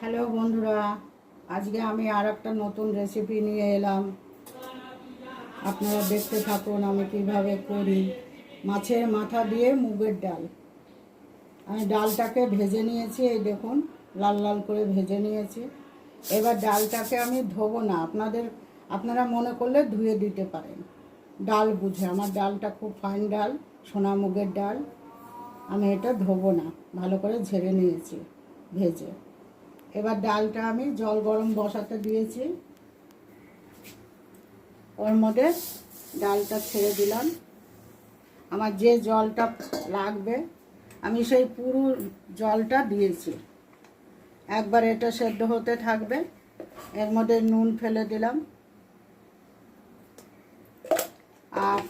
Hello বন্ধুরা, আজকে আমি আর একটা নতুন রেসিপি নিয়ে এলাম। আপনারা দেখতে থাকুন আমি কীভাবে করি। মাছের মাথা দিয়ে মুগের ডাল। আমি ডালটাকে ভেজে নিয়েছি, এই দেখুন, লাল লাল করে ভেজে নিয়েছি। এবার ডালটাকে আমি ধোবো না, আপনাদের, আপনারা মনে করলে ধুয়ে দিতে পারেন। ডাল বুঝে, আমার ডালটা খুব ফাইন ডাল, সোনা মুগের ডাল। আমি এটা ধোবো না, ভালো করে ঝেড়ে নিয়েছি, ভেজে। এবার ডালটা আমি জল গরম বসাতে দিয়েছি। ওর মধ্যে ডালটা ছেড়ে দিলাম। আমার যে জলটা লাগবে, আমি সেই পুরো জলটা দিয়েছি। একবার এটা সেদ্ধ হতে থাকবে, এর মধ্যে নুন ফেলে দিলাম। আর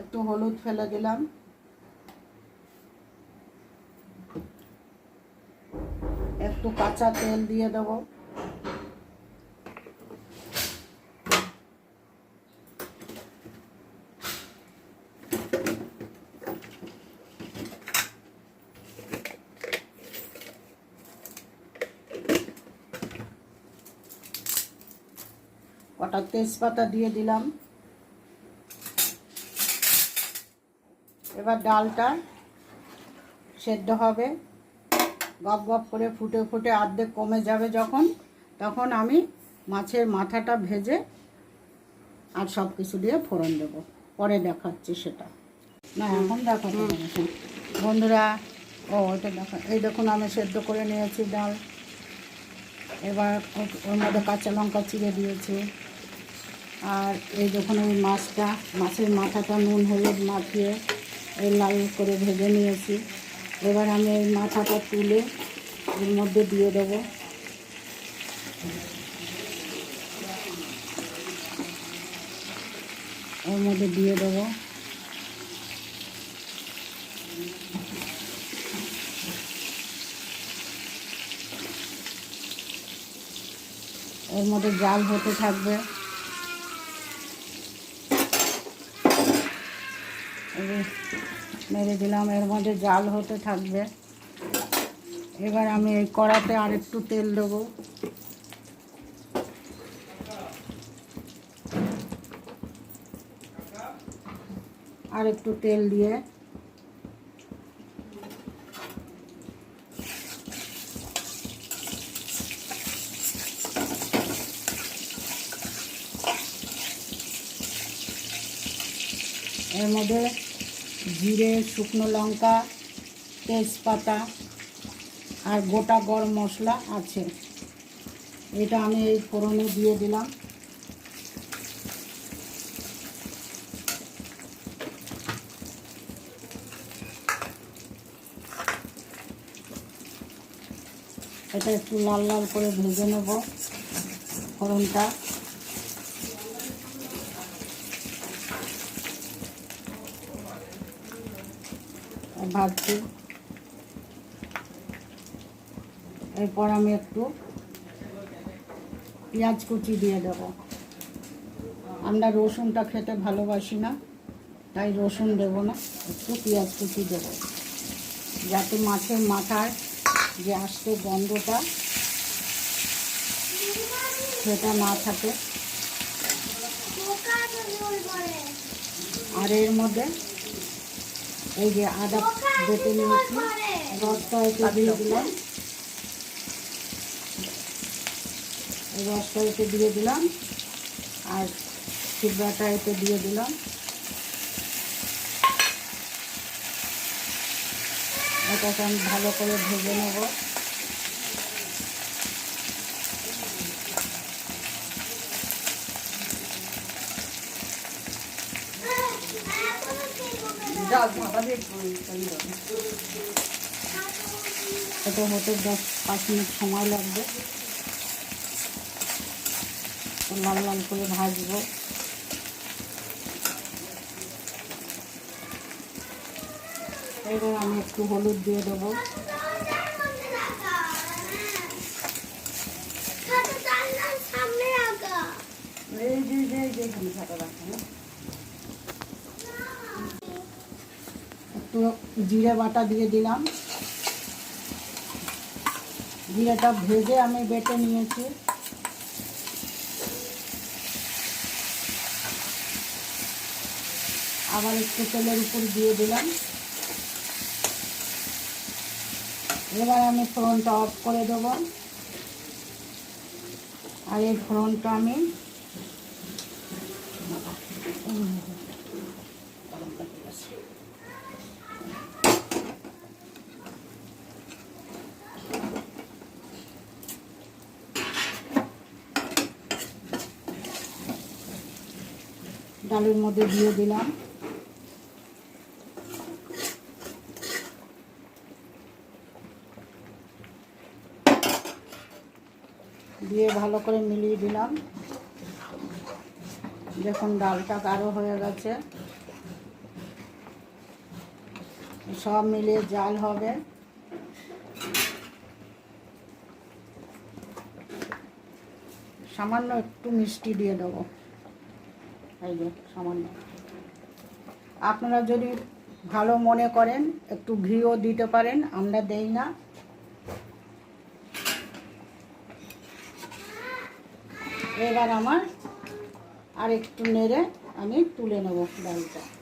একটু হলুদ ফেলে দিলাম। একটু কাঁচা তেল দিয়ে দেবো। কটা তেজপাতা দিয়ে দিলাম। এবার ডালটা সেদ্ধ হবে। গপ গপ করে ফুটে ফুটে অর্ধেক কমে যাবে যখন তখন আমি মাছের মাথাটা ভেজে আর সব কিছু দিয়ে ফোড়ন দেব। পরে দেখাচ্ছি সেটা। না এখন হবে বন্ধুরা ও ওইটা দেখা এই দেখুন আমি সেদ্ধ করে নিয়েছি ডাল। এবার ওর মধ্যে কাঁচা লঙ্কা চিড়ে দিয়েছি। আর এই দেখুন ওই মাছটা মাছের মাথাটা নুন হলুদ মাখিয়ে এই লাল করে ভেজে নিয়েছি। এবার আমি এই মাথাটা তুলে এর মধ্যে দিয়ে দেবো। ওর মধ্যে দিয়ে দেবো। এর মধ্যে জাল হতে থাকবে। যে মেরে দিলাম, এর মধ্যে জাল হতে থাকবে। এবার আমি এই কড়াতে আর একটু তেল দেবো। আর একটু তেল দিয়ে। এর মধ্যে জিরে, শুকনো লঙ্কা, তেজপাতা আর গোটা গরম মশলা আছে। এটা আমি এই ফোড়নে দিয়ে দিলাম। এটা একটু লাল লাল করে ভেজে নেব ফোড়নটা। ভাজছি এরপর আমি একটু পেঁয়াজ কুচি দিয়ে দেব। আমরা রসুনটা খেতে ভালোবাসি না, তাই রসুন দেব না, একটু পেঁয়াজ কুচি দেব। যাতে মাছের মাথায় যে আসতে গন্ধটা সেটা না থাকে। আর এর মধ্যে এই যে আদা বেটে নিয়েছি, রসটা একটু দিয়ে দিলাম। এই রসটা একটু দিয়ে দিলাম, আর সিদ্ধাটা এতে দিয়ে দিলাম। এটাকে আমি ভালো করে ভেজে নেব। এটা হতে দশ পাঁচ মিনিট সময় লাগবে লাল লাল করে ভাজবো এবার আমি একটু হলুদ দিয়ে দেবো এই যে যে যে এখানে ছাতা রাখা একটু জিরে বাটা দিয়ে দিলাম। জিরেটা ভেজে আমি বেটে নিয়েছি। আবার একটু তেলের উপর দিয়ে দিলাম। এবার আমি ফোড়নটা অফ করে দেবো। আর এই ফোড়নটা আমি ডালের মধ্যে দিয়ে দিলাম। দিয়ে ভালো করে মিলিয়ে দিলাম। দেখুন ডালটা গাঢ় হয়ে গেছে। সব মিলিয়ে জাল হবে। সামান্য একটু মিষ্টি দিয়ে দেবো। এই যে, সামান্য। আপনারা যদি ভালো মনে করেন, একটু ঘিও দিতে পারেন, আমরা দেই না। এবার আমার আর একটু নেড়ে আমি তুলে নেব ডালটা।